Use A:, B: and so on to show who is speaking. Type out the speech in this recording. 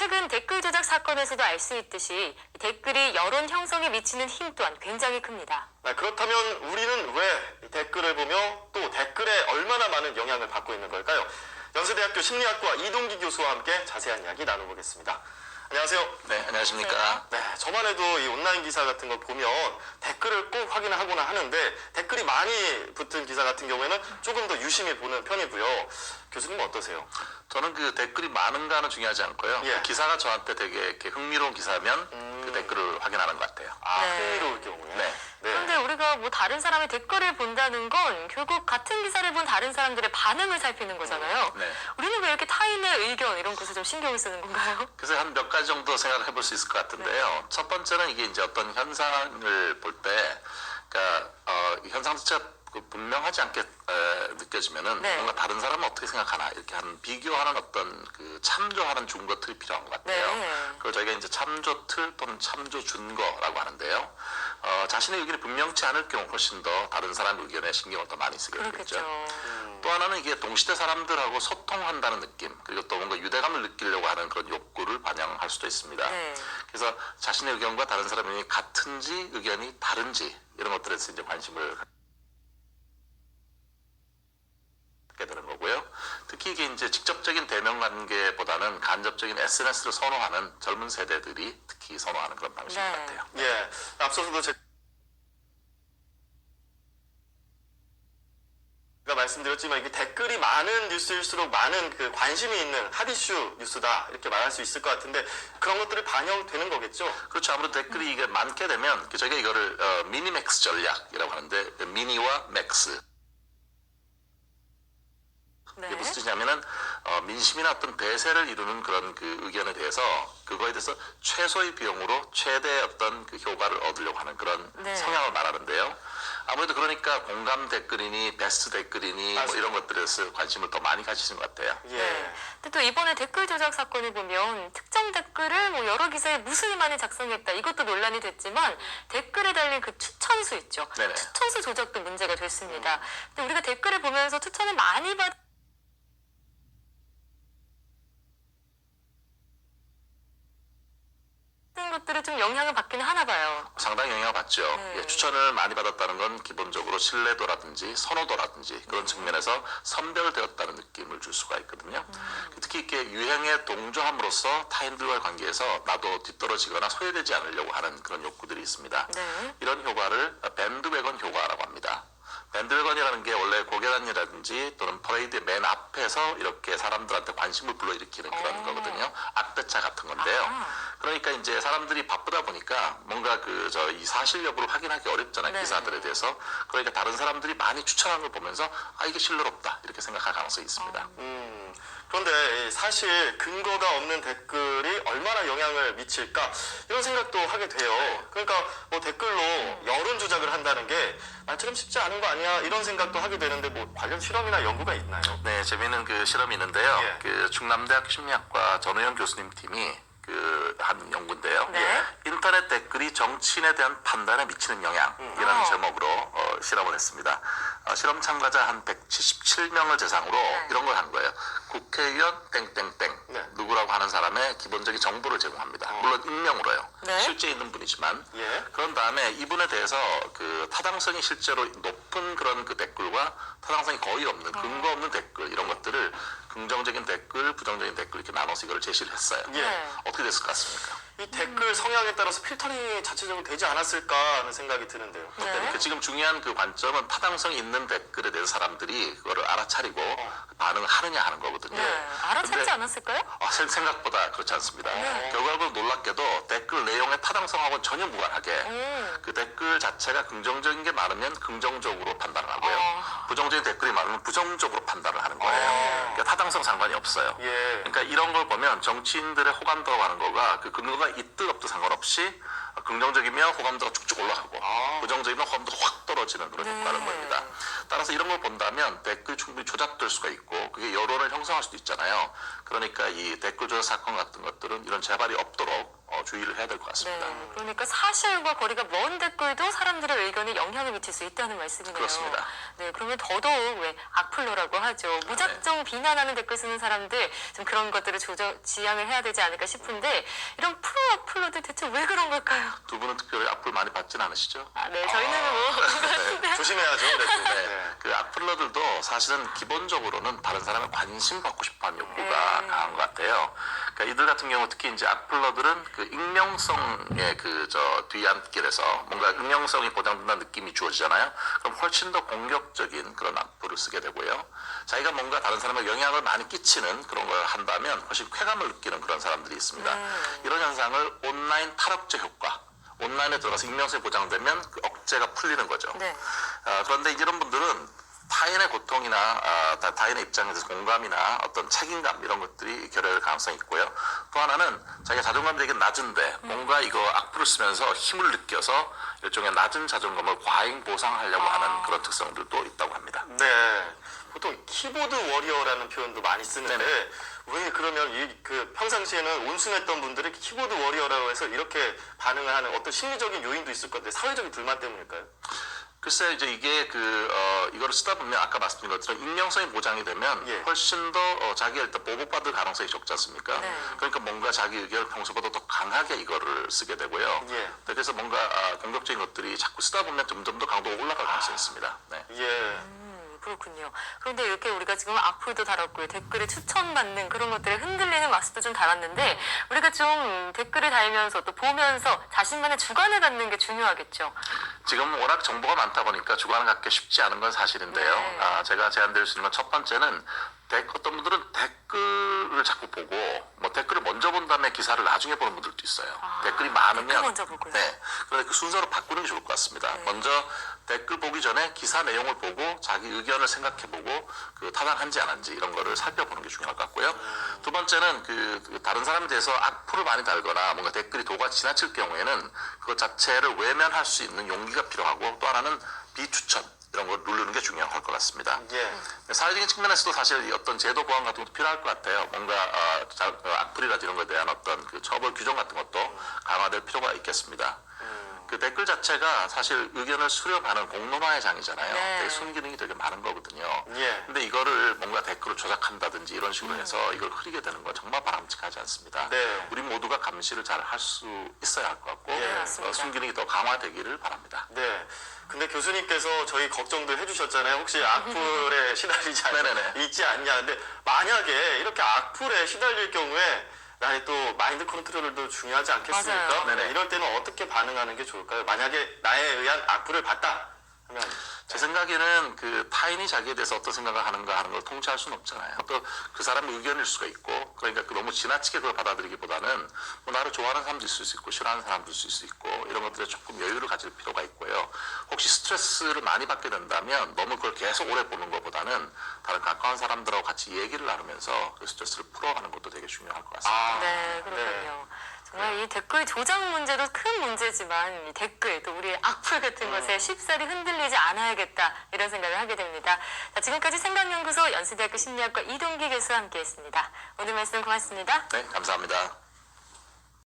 A: 최근 댓글 조작 사건에서도 알 수 있듯이 댓글이 여론 형성에 미치는 힘 또한 굉장히 큽니다.
B: 네, 그렇다면 우리는 왜이 댓글을 보며 또 댓글에 얼마나 많은 영향을 받고 있는 걸까요? 연세대학교 심리학과 이동기 교수와 함께 자세한 이야기 나눠보겠습니다. 안녕하세요.
C: 네, 안녕하십니까.
B: 네, 저만 해도 이 온라인 기사 같은 거 보면 댓글을 꼭 확인을 하거나 하는데 댓글이 많이 붙은 기사 같은 경우에는 조금 더 유심히 보는 편이고요. 교수님 어떠세요?
C: 저는 그 댓글이 많은가는 중요하지 않고요.
B: 예.
C: 그 기사가 저한테 되게 이렇게 흥미로운 기사면
B: 음.
C: 그 댓글을 확인하는 것 같아요.
B: 아,
A: 네.
B: 흥미로울 경우에.
C: 네.
A: 그런데 우리가 뭐 다른 사람의 댓글을 본다는 건 결국 같은 기사를 본 다른 사람들의 반응을 살피는 거잖아요.
C: 네.
A: 우리는 왜 이렇게 타인의 의견 이런 것을 좀 신경을 쓰는 건가요?
C: 그래서 한 몇 가지 정도 생각을 해볼 수 있을 것 같은데요.
B: 네.
C: 첫 번째는 이게 이제 어떤 현상을 볼 때, 그러니까 어, 이 현상 자체가 그 분명하지 않게 에, 느껴지면은
A: 네.
C: 뭔가 다른 사람은 어떻게 생각하나 이렇게 하는 비교하는 어떤 그 참조하는 준거 틀이 필요한 것 같아요.
A: 네.
C: 그걸 저희가 이제 참조 틀 또는 참조 준거라고 하는데요. 어, 자신의 의견이 분명치 않을 경우 훨씬 더 다른 사람 의견에 신경을 더 많이 쓰게. 되겠죠. 또 하나는 이게 동시대 사람들하고 소통한다는 느낌 그리고 또 뭔가 유대감을 느끼려고 하는 그런 욕구를 반영할 수도 있습니다.
A: 네.
C: 그래서 자신의 의견과 다른 사람의 의견이 같은지 의견이 다른지 이런 것들에서 이제 관심을 갖게 되는 거고요. 특히 이게 이제 직접적인 대면 관계보다는 간접적인 SNS를 선호하는 젊은 세대들이 특히 선호하는 그런 방식인
A: 네.
C: 것 같아요.
B: 예, 앞서서도 제- 제가 말씀드렸지만 이게 댓글이 많은 뉴스일수록 많은 그 관심이 있는 핫이슈 뉴스다 이렇게 말할 수 있을 것 같은데 그런 것들이 반영되는 거겠죠?
C: 그렇죠. 아무래도 댓글이 이게 많게 되면 그 저희가 이거를 어, 미니맥스 전략이라고 하는데 그 미니와 맥스
A: 네.
C: 무슨 뜻이냐면은 어, 민심이나 어떤 대세를 이루는 그런 그 의견에 대해서 그거에 대해서 최소의 비용으로 최대 어떤 그 효과를 얻으려고 하는 그런
A: 네.
C: 성향을 말하는데요. 아무래도 그러니까 공감 댓글이니 베스트 댓글이니 뭐. 이런 것들에서 관심을 더 많이 가지시는 것 같아요.
B: 예.
A: 네. 근데 또 이번에 댓글 조작 사건을 보면 특정 댓글을 뭐 여러 기사에 무수히 많이 작성했다 이것도 논란이 됐지만 댓글에 달린 그 추천수 있죠.
C: 네네.
A: 추천수 조작도 문제가 됐습니다. 근데 우리가 댓글을 보면서 추천을 많이 받 것들을 좀 영향을 받기는 하나 봐요.
C: 상당히 영향을 받죠.
A: 네.
C: 예, 추천을 많이 받았다는 건 기본적으로 신뢰도라든지 선호도라든지 그런 측면에서 선별되었다는 느낌을 줄 수가 있거든요.
A: 음.
C: 특히 이렇게 유행에 동조함으로써 타인들과의 관계에서 나도 뒤떨어지거나 소외되지 않으려고 하는 그런 욕구들이 있습니다.
A: 네.
C: 이런 효과를 밴드웨건 효과라고 합니다. 밴드웨건이라는 게 원래 고개단이라든지 또는 퍼레이드의 맨 앞에서 이렇게 사람들한테 관심을 불러일으키는 그런
A: 어.
C: 거거든요. 악배차 같은 건데요.
A: 아하.
C: 그러니까 이제 사람들이 바쁘다 보니까 뭔가 그 저 이 사실 여부를 확인하기 어렵잖아요.
A: 네.
C: 기사들에 대해서. 그러니까 다른 사람들이 많이 추천한 걸 보면서 아 이게 신뢰롭다 이렇게 생각할 가능성이 있습니다.
B: 음, 그런데 이 사실 근거가 없는 댓글이 얼마나 영향을 미칠까 이런 생각도 하게 돼요. 그러니까 뭐 댓글로 여론 조작을 한다는 게 말처럼 쉽지 않은 거 아니 야 이런 생각도 하게 되는데 뭐 관련 실험이나 연구가 있나요?
C: 네, 재미있는 그 실험이 있는데요.
B: 예.
C: 그 충남대학 심리학과 전우영 교수님 팀이 그 한 연구인데요.
A: 네.
C: 인터넷 댓글이 정치인에 대한 판단에 미치는 영향이라는
A: 어.
C: 제목으로 어, 실험을 했습니다. 어, 실험 참가자 한 177명을 대상으로 이런 걸 한 거예요. 국회의원 땡땡땡
B: 네.
C: 누구라고 하는 사람의 기본적인 정보를 제공합니다. 물론 익명으로요.
A: 네.
C: 실제 있는 분이지만
B: 예.
C: 그런 다음에 이분에 대해서 그 타당성이 실제로 높은 그런 그 댓글과 타당성이 거의 없는 근거 없는 댓글 이런 것들을 긍정적인 댓글, 부정적인 댓글 이렇게 나눠서 이걸 제시를 했어요.
B: 예.
A: 네.
C: 어떻게 됐을 것 같습니까?
B: 이 댓글 성향에 따라서 필터링이 자체적으로 되지 않았을까 하는 생각이 드는데요.
A: 네.
C: 그러니까 지금 중요한 그 관점은 타당성이 있는 댓글에 대해서 사람들이 그거를 알아차리고 반응을 하느냐 하는 거거든요.
A: 네. 알아차리지
C: 근데
A: 않았을까요?
C: 아, 생- 생각보다 그렇지 않습니다. 결과적으로 놀랍게도 댓글 내용의 타당성하고는 전혀 무관하게
A: 음.
C: 그 댓글 자체가 긍정적인 게 많으면 긍정적으로 판단을 하고요.
A: 어.
C: 부정적인 댓글이 많으면 부정적으로 판단을 하는 거예요.
B: 어.
C: 그러니까 타당성 상관이 없어요.
B: 예.
C: 그러니까 이런 걸 보면 정치인들의 호감도라고 하는 거가 그 근거가 있든 없든 상관없이 긍정적이면 호감도가 쭉쭉 올라가고
B: 아.
C: 부정적이면 호감도가 확 떨어지는 그런
A: 네.
C: 효과를 보입니다. 따라서 이런 걸 본다면 댓글 충분히 조작될 수가 있고 그게 여론을 형성할 수도 있잖아요. 그러니까 이 댓글 조작 사건 같은 것들은 이런 재발이 없도록 어, 어, 주의를 해야 될 것 같습니다.
A: 네, 그러니까 사실과 거리가 먼 댓글도 사람들의 의견에 영향을 미칠 수 있다는 말씀이네요.
C: 그렇습니다.
A: 네, 그러면 더더욱 왜 악플러라고 하죠. 무작정
C: 네.
A: 비난하는 댓글 쓰는 사람들 좀 그런 것들을 조절 지양을 해야 되지 않을까 싶은데 이런 프로 악플러들 대체 왜 그런 걸까요?
C: 두 분은 특별히 악플 많이 받진 않으시죠?
A: 아, 네, 저희는 뭐 그런 것 같은데.
B: 조심해야죠. 그래도.
C: 네.
B: 네.
C: 그 악플러들도 사실은 기본적으로는 다른 사람의 관심 받고 싶어하는 욕구가
A: 네.
C: 강한 것 같아요. 그러니까 이들 같은 경우 특히 이제 악플러들은 그 익명성의 그 저 뒤안길에서 뭔가 익명성이 보장된다는 느낌이 주어지잖아요. 그럼 훨씬 더 공격적인 그런 악플을 쓰게 되고요. 자기가 뭔가 다른 사람에게 영향을 많이 끼치는 그런 걸 한다면 훨씬 쾌감을 느끼는 그런 사람들이 있습니다.
A: 네.
C: 이런 현상을 온라인 탈억제 효과. 온라인에 들어가서 익명성이 보장되면 그 억제가 풀리는 거죠.
A: 네.
C: 아, 그런데 이런 분들은 타인의 고통이나 아, 다- 타인의 입장에 대해서 공감이나 어떤 책임감 이런 것들이 결여될 가능성이 있고요. 또 하나는 자기가 자존감이 되게 낮은데 뭔가 이거 악플을 쓰면서 힘을 느껴서 일종의 낮은 자존감을 과잉 보상하려고 하는 그런 특성들도 있다고 합니다.
B: 네. 보통 키보드 워리어라는 표현도 많이 쓰는데
C: 네네.
B: 왜 그러면 이 그 평상시에는 온순했던 분들이 키보드 워리어라고 해서 이렇게 반응을 하는 어떤 심리적인 요인도 있을 건데 사회적인 불만 때문일까요?
C: 글쎄 이제 이게 그 어, 이거를 쓰다 보면 아까 말씀드린 것처럼 익명성이 보장이 되면
B: 예.
C: 훨씬 더 어, 자기가 일단 보복받을 가능성이 적지 않습니까?
A: 네.
C: 그러니까 뭔가 자기 의견을 평소보다 더 강하게 이거를 쓰게 되고요.
B: 예.
C: 그래서 뭔가 아, 공격적인 것들이 자꾸 쓰다 보면 점점 더 강도가 올라갈 가능성이 있습니다. 네.
B: 예.
A: 음, 그렇군요. 그런데 이렇게 우리가 지금 악플도 달았고요. 댓글에 추천받는 그런 것들에 흔들리는 마스도 좀 달았는데 우리가 좀 댓글을 달면서 또 보면서 자신만의 주관을 갖는 게 중요하겠죠.
C: 지금 워낙 정보가 많다 보니까 주관을 갖기 쉽지 않은 건 사실인데요.
A: 네.
C: 아, 제가 제안드릴 수 있는 건 첫 번째는 댓- 어떤 분들은 댓글을 자꾸 보고 뭐 댓글을 먼저 본 다음에 기사를 나중에 보는 분들도 있어요.
A: 아,
C: 댓글이 많으면
A: 댓글 먼저 보고요.
C: 네. 그런데 그 순서로 바꾸는 게 좋을 것 같습니다.
A: 네.
C: 먼저 댓글 보기 전에 기사 내용을 보고 자기 의견을 생각해보고 그 타당한지 안 한지 이런 거를 살펴보는 게 중요할 것 같고요. 두 번째는 그, 그 다른 사람에 대해서 악플을 많이 달거나 뭔가 댓글이 도가 지나칠 경우에는 그것 자체를 외면할 수 있는 용기가 필요하고 또 하나는 비추천 이런 걸 누르는 게 중요할 것 같습니다.
B: 예.
C: 사회적인 측면에서도 사실 이 어떤 제도 보완 같은 것도 필요할 것 같아요. 뭔가 어, 자- 어, 악플이라든지 이런 것에 대한 어떤 그 처벌 규정 같은 것도 강화될 필요가 있겠습니다. 그 댓글 자체가 사실 의견을 수렴하는 공론화의 장이잖아요.
A: 네.
C: 되게 순기능이 되게 많은 거거든요.
B: 예.
C: 근데 이거를 뭔가 댓글을 조작한다든지 이런 식으로 해서 이걸 흐리게 되는 건 정말 바람직하지 않습니다.
B: 네.
C: 우리 모두가 감시를 잘 할 수 있어야 할 것 같고
B: 예.
C: 어, 순기능이 더 강화되기를 바랍니다.
B: 네. 근데 교수님께서 저희 걱정도 해주셨잖아요. 혹시 악플에 시달리지 않. 있지 않냐. 근데 만약에 이렇게 악플에 시달릴 경우에 나의 또 마인드 컨트롤도 중요하지 않겠습니까?
A: 맞아요.
C: 네네.
B: 이럴 때는 어떻게 반응하는 게 좋을까요? 만약에 나에 의한 악플을 받다 하면
C: 제 생각에는 그 타인이 자기에 대해서 어떤 생각을 하는가 하는 걸 통제할 수는 없잖아요. 또 그 사람의 의견일 수가 있고, 그러니까 그 너무 지나치게 그걸 받아들이기보다는 뭐 나를 좋아하는 사람도 있을 수 있고, 싫어하는 사람도 있을 수 있고, 이런 것들에 조금 여유를 가질 필요가 있고요. 혹시 스트레스를 많이 받게 된다면 너무 그걸 계속 오래 보는 것보다는 다른 가까운 사람들하고 같이 얘기를 나누면서 그 스트레스를 풀어가는 것도 되게 중요할 것 같습니다.
B: 아,
A: 네, 댓글 조작 문제도 큰 문제지만 이 댓글 또 우리의 악플 같은 것에 쉽사리 흔들리지 않아야겠다 이런 생각을 하게 됩니다. 자, 지금까지 생각연구소 연세대학교 심리학과 이동기 교수와 함께했습니다. 오늘 말씀 고맙습니다.
C: 네, 감사합니다.